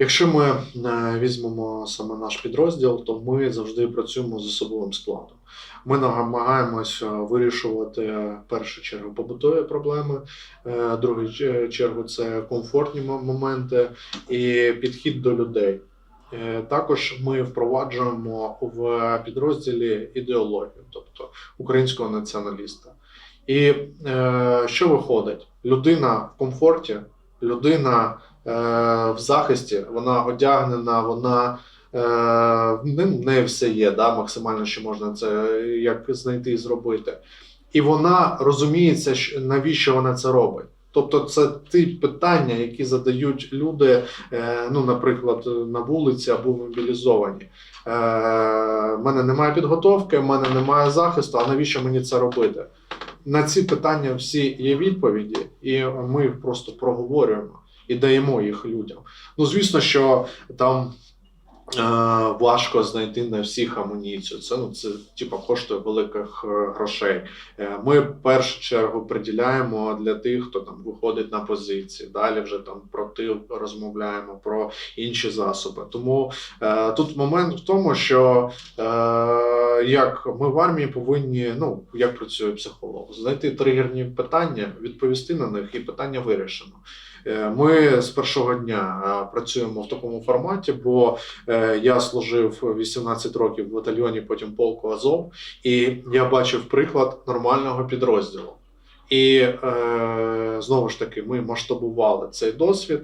Якщо ми е, візьмемо саме наш підрозділ, то ми завжди працюємо з особовим складом. Ми намагаємося вирішувати е, в першу чергу побутові проблеми, е, в другу чергу це комфортні моменти і підхід до людей. Е, Також ми впроваджуємо в підрозділі ідеологію, тобто українського націоналіста. І е, що виходить? Людина в комфорті, людина е, в захисті, вона одягнена, вона е, в в все є, да, максимально, що можна це як знайти і зробити. І вона розуміється, навіщо вона це робить. Тобто, це ті питання, які задають люди, е, ну, наприклад, на вулиці або мобілізовані. Е, в мене немає підготовки, в мене немає захисту, а навіщо мені це робити? На ці питання всі є відповіді, і ми їх просто проговорюємо і даємо їх людям. Ну, звісно, що там е, важко знайти на всіх амуніцію. Це ну це типа коштує великих е, грошей. Е, Ми в першу чергу приділяємо для тих, хто там виходить на позиції. Далі вже там про тил розмовляємо про інші засоби. Тому е, тут момент в тому, що е, як ми в армії повинні, ну як працює психолог, знайти тригерні питання, відповісти на них, і питання вирішено. Е, Ми з першого дня е, працюємо в такому форматі, бо е, я служив 18 років в батальйоні, потім полку Азов, і я бачив приклад нормального підрозділу. І е, знову ж таки, ми масштабували цей досвід.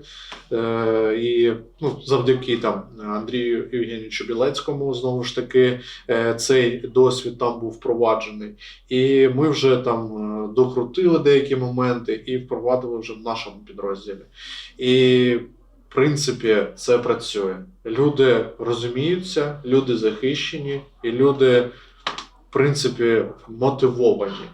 Е, і ну, завдяки там Андрію Євгенійовичу Білецькому, знову ж таки, е, цей досвід там був впроваджений. І ми вже там е, докрутили деякі моменти і впровадили вже в нашому підрозділі. І в принципі це працює. Люди розуміються, люди захищені, і люди, в принципі, мотивовані.